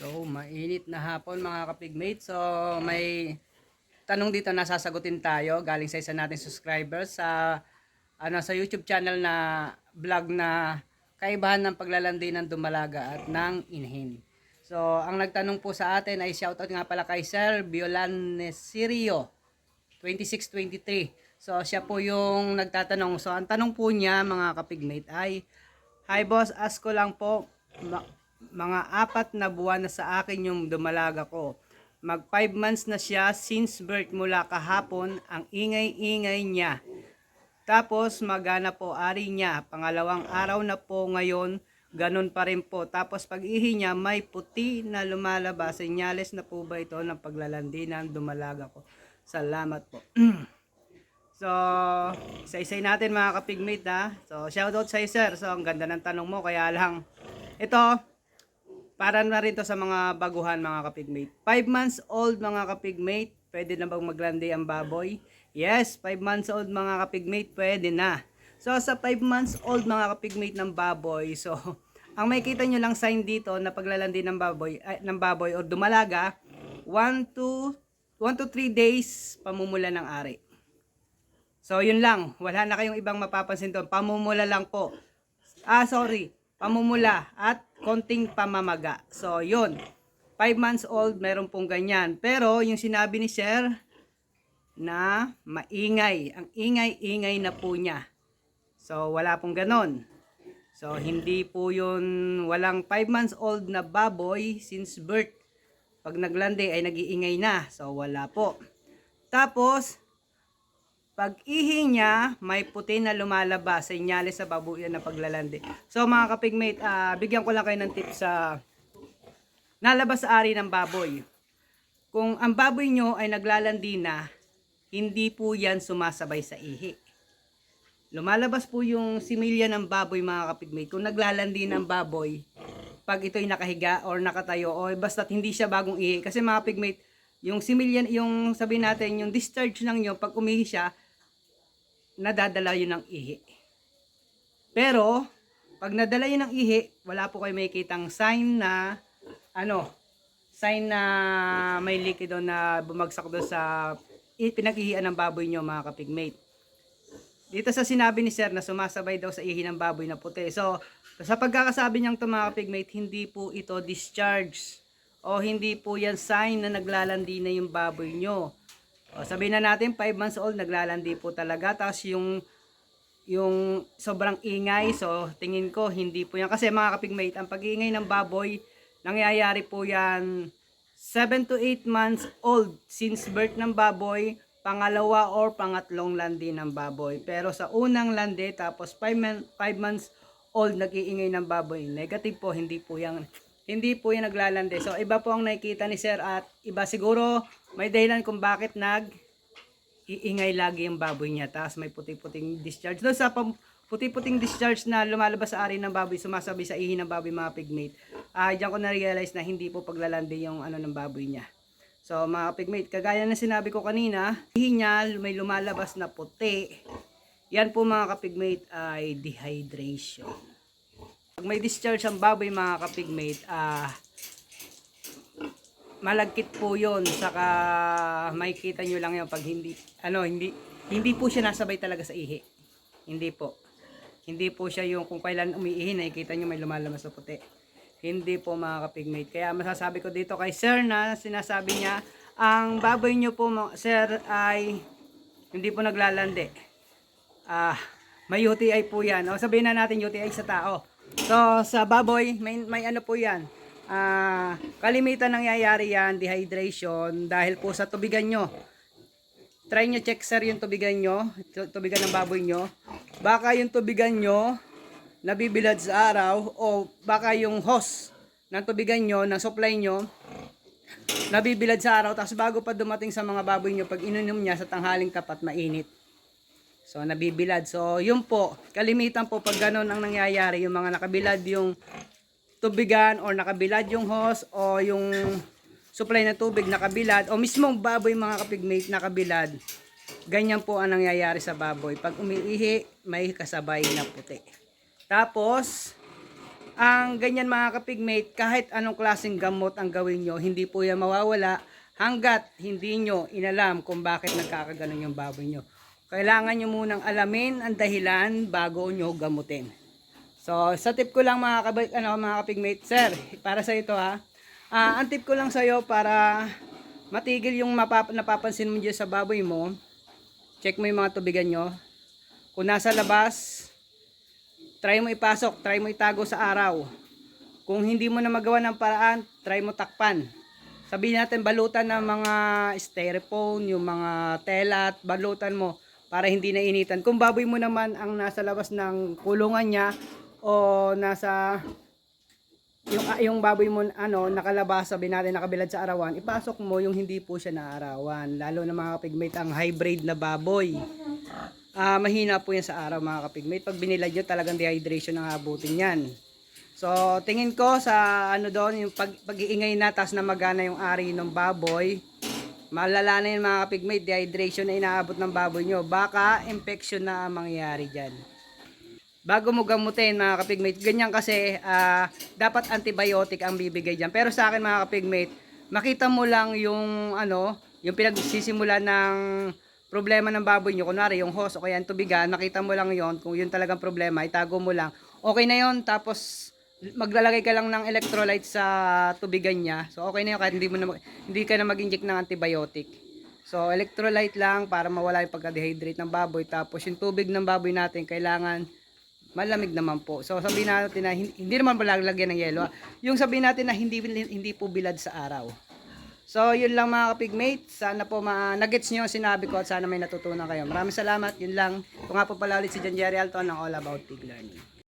So, mainit na hapon mga kapigmate. So, may tanong dito na sasagutin tayo galing sa isa nating subscribers sa ano sa YouTube channel na vlog na kaibahan ng paglalandi ng dumalaga at ng inhin. So, ang nagtanong po sa atin ay shoutout nga pala kay Sir Violanesio 2623. So, siya po yung nagtatanong. So, ang tanong po niya mga kapigmate ay Hi boss, ask ko lang po mga apat na buwan na sa akin yung dumalaga ko. Mag 5 months na siya since birth mula kahapon, ang ingay-ingay niya. Tapos magana po ari niya. Pangalawang araw na po ngayon, ganun pa rin po. Tapos pag ihi niya, may puti na lumalabas. Senyales na po ba ito ng paglalandi ng dumalaga ko? Salamat po. So, isa-isay natin mga kapigmate ha. So, shoutout sa sir. So, ang ganda ng tanong mo. Kaya lang, ito, para na rin to sa mga baguhan mga kapigmate. 5 months old mga kapigmate, pwede na bang maglandi ang baboy? Yes, 5 months old mga kapigmate, pwede na. So, sa 5 months old mga kapigmate ng baboy, so, ang makikita nyo lang sign dito na paglalandi ng baboy, ay, ng baboy or dumalaga, 1 to 1 to 3 days pamumula ng ari. So, yun lang. Wala na kayong ibang mapapansin doon. Pamumula lang po. Ah, sorry. Pamumula at konting pamamaga. So, yun. 5 months old, meron pong ganyan. Pero, yung sinabi ni Sir, na maingay. Ang ingay-ingay na po niya. So, wala pong ganon. So, hindi po yun, walang 5 months old na baboy since birth. Pag naglandi ay nagiingay na. So, wala po. Tapos, pag ihi niya, may puti na lumalabas, senyales sa baboy na paglalandi. So mga kapigmate, ah, bigyan ko lang kayo ng tips sa nalabas sa ari ng baboy. Kung ang baboy nyo ay naglalandi na, hindi po yan sumasabay sa ihi. Lumalabas po yung similya ng baboy mga kapigmate. Kung naglalandi ng baboy, pag ito'y nakahiga or nakatayo o basta't hindi siya bagong ihi. Kasi mga pigmate, yung similya, yung sabi natin, yung discharge lang nyo, pag umihi siya, nadadala yun ng ihi. Pero, pag nadala yun ng ihi, wala po kayo makikitang sign na, ano, sign na may likido na bumagsak doon sa pinag-ihian ng baboy nyo mga kapigmate. Dito sa sinabi ni Sir na sumasabay daw sa ihi ng baboy na puti. So, sa pagkakasabi niyang to mga kapigmate, hindi po ito discharge o hindi po yan sign na naglalandi na yung baboy nyo. O, sabihin na natin, 5 months old, naglalandi po talaga. Tapos yung, yung sobrang ingay, so tingin ko, hindi po yan. Kasi mga kapigmate, ang pag-iingay ng baboy, nangyayari po yan 7 to 8 months old since birth ng baboy, pangalawa or pangatlong landi ng baboy. Pero sa unang landi, tapos 5, mon- 5 months old, nag-iingay ng baboy. Negative po, hindi po yan hindi po yung naglalandi. So, iba po ang nakikita ni Sir at iba siguro may dahilan kung bakit nag iingay lagi yung baboy niya. Tapos may puti-puting discharge. Doon sa puti-puting discharge na lumalabas sa ari ng baboy, sumasabi sa ihi ng baboy mga pigmate. Ah, diyan ko na-realize na hindi po paglalandi yung ano ng baboy niya. So, mga pigmate, kagaya na sinabi ko kanina, ihi niya may lumalabas na puti. Yan po mga kapigmate ay dehydration. Pag may discharge ang baboy mga kapigmate, ah malagkit po yon saka makikita nyo lang yan pag hindi ano hindi hindi po siya nasabay talaga sa ihi. Hindi po. Hindi po siya yung kung kailan umiihi nakikita nyo may lumalabas na puti. Hindi po mga kapigmate. Kaya masasabi ko dito kay sir na sinasabi niya ang baboy nyo po sir ay hindi po naglalandi. Ah may UTI po yan. O sabihin na natin UTI sa tao so sa baboy may, may ano po yan Ah, kalimitan nangyayari yan, dehydration, dahil po sa tubigan nyo. Try nyo check sir yung tubigan nyo, tu- tubigan ng baboy nyo. Baka yung tubigan nyo, nabibilad sa araw, o baka yung hose ng tubigan nyo, ng supply nyo, nabibilad sa araw, tapos bago pa dumating sa mga baboy nyo, pag ininom niya sa tanghaling tapat, mainit. So, nabibilad. So, yun po, kalimitan po pag ganun ang nangyayari, yung mga nakabilad yung tubigan or nakabilad yung hose o yung supply ng tubig nakabilad o mismong baboy mga kapigmate nakabilad. Ganyan po ang nangyayari sa baboy. Pag umiihi may kasabay na puti. Tapos ang ganyan mga kapigmate, kahit anong klaseng gamot ang gawin nyo, hindi po yan mawawala hanggat hindi nyo inalam kung bakit nagkakaganon yung baboy nyo. Kailangan nyo munang alamin ang dahilan bago nyo gamutin. So, sa tip ko lang mga, kabay, ano, mga kapigmate, sir, para sa ito ha, Ah, ang tip ko lang sa'yo para matigil yung mapap napapansin mo dyan sa baboy mo, check mo yung mga tubigan nyo. Kung nasa labas, try mo ipasok, try mo itago sa araw. Kung hindi mo na magawa ng paraan, try mo takpan. Sabihin natin balutan ng mga styrofoam, yung mga tela at balutan mo para hindi na initan. Kung baboy mo naman ang nasa labas ng kulungan niya o nasa yung ah, yung baboy mo ano nakalabas sabi natin nakabilad sa arawan ipasok mo yung hindi po siya naarawan. Lalo na mga kapigmate ang hybrid na baboy. Ah mahina po yan sa araw mga kapigmate. Pag binilad nyo talagang dehydration ang abutin yan. So tingin ko sa ano doon yung pag, pag-iingay na tas na magana yung ari ng baboy malala na yun mga kapigmate dehydration na inaabot ng baboy nyo baka infection na ang mangyayari dyan bago mo gamutin mga kapigmate, ganyan kasi ah, dapat antibiotic ang bibigay dyan. Pero sa akin mga kapigmate, makita mo lang yung ano, yung pinagsisimula ng problema ng baboy nyo, kunwari yung hose o kaya yung tubigan, makita mo lang yon kung yun talagang problema, itago mo lang. Okay na yon tapos maglalagay ka lang ng electrolyte sa tubigan niya. So okay na yun kahit hindi mo na hindi ka na mag-inject ng antibiotic. So electrolyte lang para mawala yung pagka-dehydrate ng baboy. Tapos yung tubig ng baboy natin kailangan malamig naman po. So sabihin natin na hin- hindi naman pala lagyan ng yelo. Yung sabihin natin na hindi hindi po bilad sa araw. So yun lang mga kapigmate. Sana po ma-nuggets nyo ang sinabi ko at sana may natutunan kayo. Maraming salamat. Yun lang. Ito nga po pala ulit si John Jerry Alton ng All About Pig Learning.